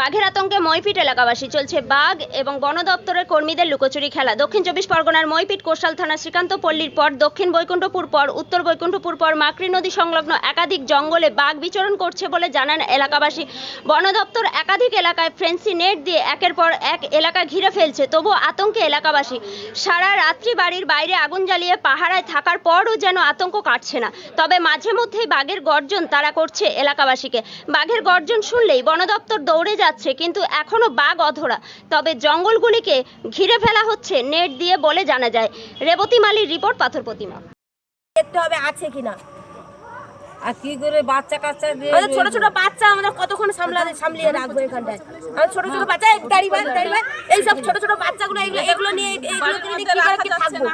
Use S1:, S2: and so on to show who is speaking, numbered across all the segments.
S1: বাঘের আতঙ্কে মইপিট এলাকাবাসী। চলছে বাঘ এবং বন দপ্তরের কর্মীদের লুকোচুরি খেলা। দক্ষিণ চব্বিশ পরগনার মইপিট কোশাল থানা শ্রীকান্ত পল্লীর পর দক্ষিণ বৈকুণ্ঠপুর পর উত্তর বৈকুণ্ঠপুর পর মাকড়ি নদী সংলগ্ন একাধিক জঙ্গলে বাঘ বিচরণ করছে বলে জানান এলাকাবাসী। বন দপ্তর একাধিক এলাকায় ফ্রেন্সি নেট দিয়ে একের পর এক এলাকা ঘিরে ফেলছে। তবু আতঙ্কে এলাকাবাসী সারা রাত্রি বাড়ির বাইরে আগুন জ্বালিয়ে পাহারায় থাকার পরও যেন আতঙ্ক কাটছে না। তবে মাঝে মধ্যেই বাঘের গর্জন তারা করছে এলাকাবাসীকে। বাঘের গর্জন শুনলেই বন দপ্তর দৌড়ে যাচ্ছে। কিন্তু এখনও বাঘ অধরা। তবে জঙ্গলগুলিকে ঘিরে ফেলা হচ্ছে নেট দিয়ে বলে জানা যায়। রেবতী মালির রিপোর্ট পাথর প্রতিমা।
S2: দেখতে হবে আছে কিনা।
S3: আর কি করে বাচ্চা কাচ্চা
S2: আমাদের ছোট ছোট বাচ্চা আমাদের কতক্ষণ সামলাতে সামলিয়ে রাখব এখানটায়? আমাদের ছোট ছোট বাচ্চা দাঁড়িয়ে দাঁড়িয়ে এই সব ছোট ছোট বাচ্চাগুলো এগুলো এগুলো নিয়ে এগুলো নিয়ে কি করে কি থাকব?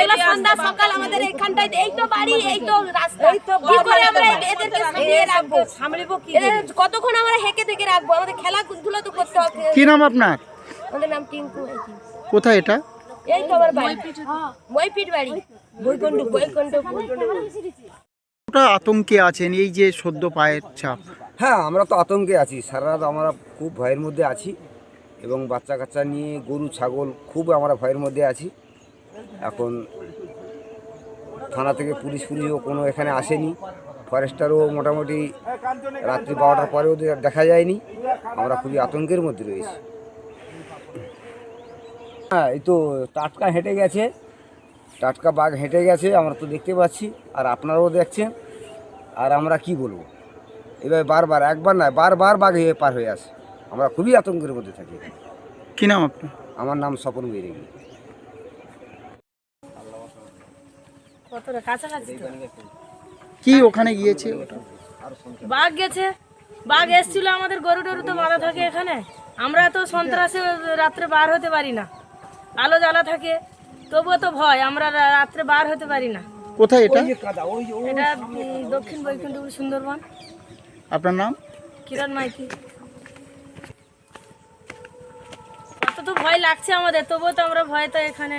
S2: এগুলো সন্ধ্যা সকাল আমাদের এখানটায় এই তো বাড়ি এই তো রাস্তা। কি করে আমরা এদেরকে সামলিয়ে রাখব?
S3: সামলিব কি
S2: কতক্ষণ আমরা হেঁকে থেকে রাখব? আমাদের খেলাধুলা তো করতে হবে।
S4: কি নাম আপনার?
S2: আমাদের নাম টিঙ্কু
S4: কোথায় এটা?
S2: এই তো আমার বাড়ি। মইপিট বাড়ি। বৈকুণ্ঠ বৈকুণ্ঠ
S4: ওটা আতঙ্কে আছেন এই যে সদ্য পায়ের ছাপ?
S5: হ্যাঁ আমরা তো আতঙ্কে আছি। সারা রাত আমরা খুব ভয়ের মধ্যে আছি এবং বাচ্চা কাচ্চা নিয়ে, গরু, ছাগল খুব আমরা ভয়ের মধ্যে আছি। এখন থানা থেকে পুলিশ পুলিশও কোনো এখানে আসেনি। ফরেস্টারও মোটামুটি রাত্রি বারোটার পরেও দেখা যায়নি। আমরা খুবই আতঙ্কের মধ্যে রয়েছি। হ্যাঁ এই তো টাটকা হেঁটে গেছে। টাটকা বাঘ হেঁটে গেছে আমরা তো দেখতে পাচ্ছি আর আপনারাও দেখছেন আর আমরা কি বলব? এবার বারবার একবার নয় বারবার বাঘ হয়ে পার হয়ে আসে। আমরা খুবই আতঙ্কের মধ্যে থাকি।
S4: কি নাম আপনার?
S5: আমার নাম স্বপন বৈরাগী
S4: কি ওখানে গিয়েছে ওটা?
S3: বাঘ গেছে বাঘ এসছিল আমাদের গরু টরু তো বাঁধা থাকে এখানে। আমরা তো সন্ত্রাসে রাত্রে বার হতে পারি না। আলো জ্বালা থাকে তবুও তো ভয় আমরা রাত্রে বার হতে পারি না।
S4: কোথায় এটা?
S3: এটা দক্ষিণ বৈকুণ্ঠপুর সুন্দরবন।
S4: আপনার নাম?
S3: কিরণ মাইতি। অত তো ভয় লাগছে আমাদের তবুও তো আমরা ভয় তো এখানে